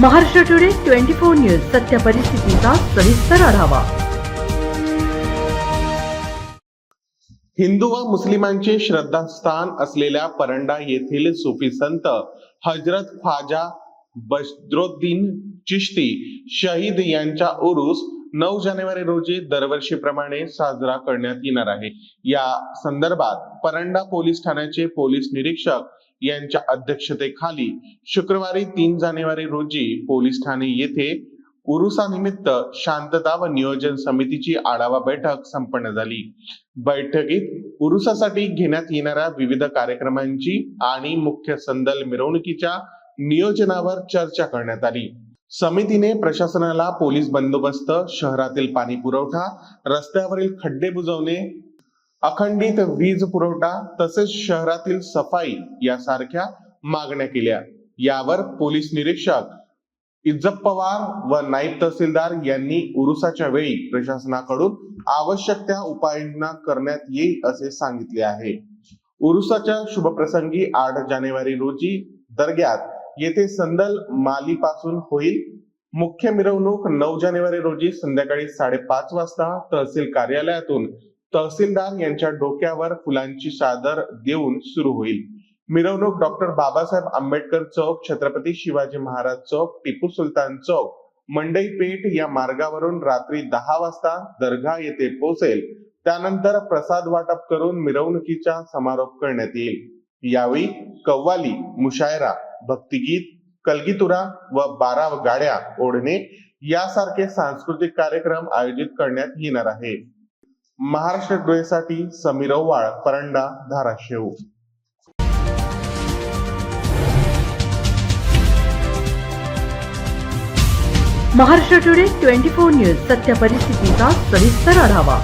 Maharashtra today twenty four news सत्य परिस्थितीचा सविस्तर आढावा. हिंदू व मुस्लिमांचे श्रद्धास्थान असलेल्या परंडा येथील सुफी संत हजरत ख्वाजा बद्रोद्दीन चिश्ती शहीद यांचा उरूस नऊ जानेवारी रोजी दरवर्षीप्रमाणे साजरा करण्यात येणार आहे. या संदर्भात परंडा पोलीस ठाण्याचे पोलीस निरीक्षक यांच्या अध्यक्षतेखाली शुक्रवारी तीन जानेवारी रोजी पोलीस ठाणे येथे उरुसानिमित्त शांतता व नियोजन समितीची आढावा बैठक संपन्न झाली. बैठकीत उरुसासाठी घेण्यात येणाऱ्या विविध कार्यक्रमांची आणि मुख्य संदल मिरवणुकीच्या नियोजनावर चर्चा करण्यात आली. समितीने प्रशासनाला पोलीस बंदोबस्त शहरातील पाणी पुरवठा रस्त्यावरील खड्डे बुजवणे अखंडित वीज पुरवठा तसेच शहरातील सफाई यासारख्या मागण्या केल्या. यावर पोलीस निरीक्षक इज्जत पवार व नाईब तहसीलदार यांनी उरुसाच्या वेळी प्रशासनाकडून आवश्यक त्या उपाययोजना करण्यात येईल असे सांगितले आहे. उरुसाच्या शुभप्रसंगी आठ जानेवारी रोजी दर्ग्यात येथे संदल मालीपासून होईल. मुख्य मिरवणूक नऊ जानेवारी रोजी संध्याकाळी साडेपाच वाजता तहसील कार्यालयातून तहसीलदार यांच्या डोक्यावर फुलांची सादर देऊन सुरू होईल. मिरवणूक डॉक्टर बाबासाहेब आंबेडकर चौक छत्रपती शिवाजी महाराज चौक टिपू सुलतान चौक मंडई पेठ या मार्गावरून रात्री दहा वाजता दर्गा येथे पोहोचेल. त्यानंतर प्रसाद वाटप करून मिरवणुकीचा समारोप करण्यात येईल. यावेळी कव्वाली मुशायरा भक्तिगीत कलगीतुरा व बारा गाड्या ओढणे यासारखे सांस्कृतिक कार्यक्रम आयोजित करण्यात येणार आहे. Maharashtra डोळेसाठी Sameer Owal Paranda Dharashiv. Maharashtra today twenty four news सत्य परिस्थितीचा सविस्तर आढावा.